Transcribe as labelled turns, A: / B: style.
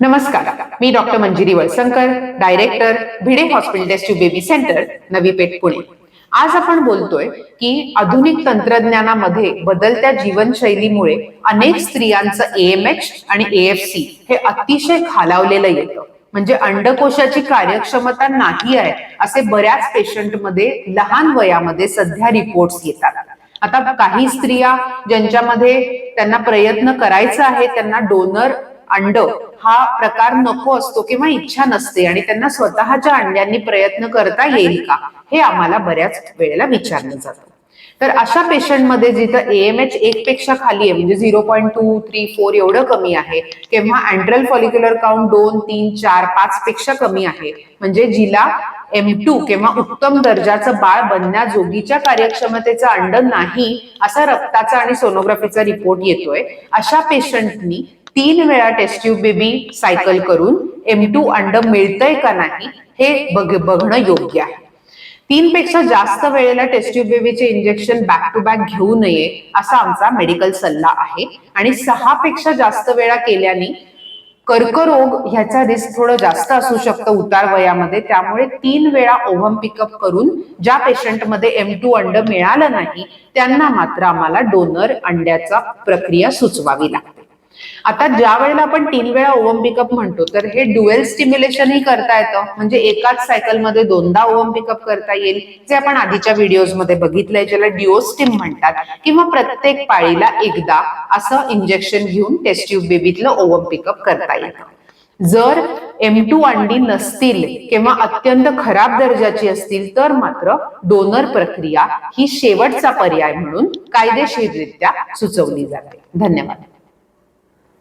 A: नमस्कार. मी doctor Manjiri Valsankar director Bhide hospital test baby centre Navi Peth Pune. आज आपण बोलतोय की आधुनिक तंत्रज्ञानामध्ये बदलत्या जीवनशैलीमुळे अनेक स्त्रियांचं एएमएच आणि एएफसी हे अतिशय खालावलेलं येतं. म्हणजे अंडकोशाची कार्यक्षमता नाही आहे असे बऱ्याच पेशंटमध्ये लहान वयामध्ये सध्या रिपोर्ट्स येतात. आता काही स्त्रिया ज्यांच्यामध्ये त्यांना प्रयत्न करायचा आहे त्यांना डोनर अंड हा प्रकार नको असतो किंवा इच्छा नसते आणि त्यांना स्वतःच्या अंड्यांनी प्रयत्न करता येईल का? हे आम्हाला बऱ्याच वेळेला विचारलं जातं. तर अशा पेशंटमध्ये जिथं एएमएच एक पेक्षा खाली आहे म्हणजे zero point two three four एवढं कमी आहे किंवा अँड्रल फॉलिक्युलर काउंट दोन तीन चार पाच पेक्षा कमी आहे. म्हणजे जिला एम टू किंवा उत्तम दर्जाचं बाळ बनण्याजोगीच्या कार्यक्षमतेचं अंड नाही असा रक्ताचा आणि सोनोग्राफीचा रिपोर्ट येतोय. अशा पेशंटनी तीन वेळा टेस्ट ट्यूब बेबी सायकल करून एम टू अंड मिळतंय का नाही हे बघ बघणं योग्य आहे. तीन पेक्षा जास्त वेळेला टेस्ट ट्यूब बेबीचे इंजेक्शन बॅक टू बॅक घेऊ नये असा आमचा मेडिकल सल्ला आहे. आणि सहा पेक्षा जास्त वेळा केल्याने कर्करोग ह्याचा रिस्क थोडं जास्त असू शकतं उतार वयामध्ये. त्यामुळे तीन वेळा ओव्हम पिकअप करून ज्या पेशंटमध्ये एम टू अंड मिळालं नाही त्यांना मात्र आम्हाला डोनर अंड्याचा प्रक्रिया सुचवावी लागते. आता ज्या वेळेला आपण तीन वेळा ओव्हम पिकअप म्हणतो तर हे ड्युएल स्टिम्युलेशन ही करता येतं. म्हणजे एकाच सायकलमध्ये दोनदा ओव्हम पिकअप करता येईल. जे आपण आधीच्या व्हिडिओजमध्ये बघितलंय ज्याला डिओस्टिम म्हणतात किंवा प्रत्येक पाळीला एकदा असं इंजेक्शन घेऊन टेस्ट ट्यूब बेबीतलं ओव्हम पिकअप करता येतं. जर एम टू अंडी नसतील किंवा अत्यंत खराब दर्जाची असतील तर मात्र डोनर प्रक्रिया ही शेवटचा पर्याय म्हणून कायदेशीररित्या सुचवली जाते. धन्यवाद.